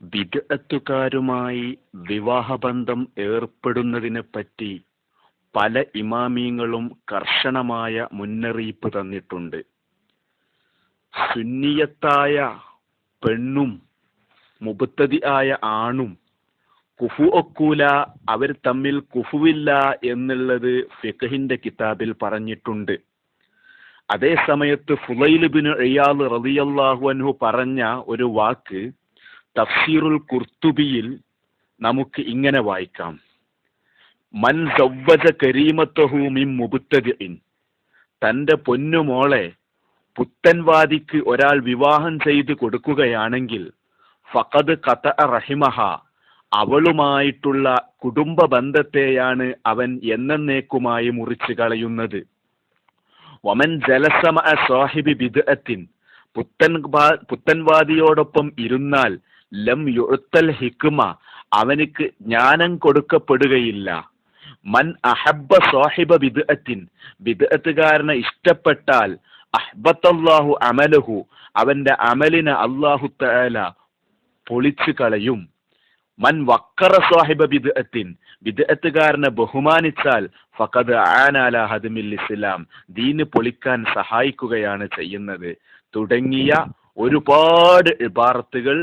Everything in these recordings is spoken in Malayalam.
ബിദ്അത്തുകാരുമായി വിവാഹബന്ധം ഏർപ്പെടുന്നതിനെപ്പറ്റി പല ഇമാമീങ്ങളും കർശനമായ മുന്നറിയിപ്പ് തന്നിട്ടുണ്ട്. സുന്നിയത്തായ പെണ്ണും മുബത്തതി ആയ ആണും കുഫു ഒക്കൂല അവർ തമ്മിൽ കുഫുവില്ല എന്നുള്ളത് ഫിഖഹിന്റെ കിതാബിൽ പറഞ്ഞിട്ടുണ്ട്. അതേ സമയത്ത് ഫുലൈലുബിന് ഇയാൾ റളിയല്ലാഹു അൻഹു പറഞ്ഞ ഒരു വാക്ക് തഫ്സീറുൽ കുർത്തുബിയിൽ നമുക്ക് ഇങ്ങനെ വായിക്കാം. മൻ സവ്വജ കരീമത്തഹു മുബുത്തതിൻ തന്റെ പൊന്നുമോളെ പുത്തൻവാദിക്ക് ഒരാൾ വിവാഹം ചെയ്ത് കൊടുക്കുകയാണെങ്കിൽ ഫഖദ് കഥ റഹിമഹ. അവളുമായിട്ടുള്ള കുടുംബ ബന്ധത്തെയാണ് അവൻ എന്നേക്കുമായി മുറിച്ചു കളയുന്നത്. വമൻ ജലസമ സാഹിബി ബിദ്അത്തിൻ. പുത്തൻ പുത്തൻവാദിയോടൊപ്പം ഇരുന്നാൽ ലം യുഴത്തൽ ഹിക്മ അവനിക്ക് ജ്ഞാനം കൊടുക്കപ്പെടുകയില്ല. മൻ അഹബ്ബ സാഹിബ ബിദ്അത്തിൻ ബിദ്അത്തുകാരനെ ഇഷ്ടപ്പെട്ടാൽ അഹ്ബത്തല്ലാഹു അമലഹു അവന്റെ അമലിനെ അള്ളാഹു തആല പൊളിച്ചു കളയും. മൻ വക്കറ സാഹിബ ബിദ്അത്തിൻ ബിദ്അത്തുകാരനെ ബഹുമാനിച്ചാൽ ഫഖദ് ആനാല ഹദ്മിൽ ഇസ്ലാം ദീന് പൊളിക്കാൻ സഹായിക്കുകയാണ് ചെയ്യുന്നത്. തുടങ്ങിയ ഒരുപാട് ഇബാറത്തുകൾ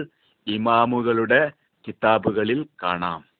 ഇമാമുകളുടെ കിതാബുകളിൽ കാണാം.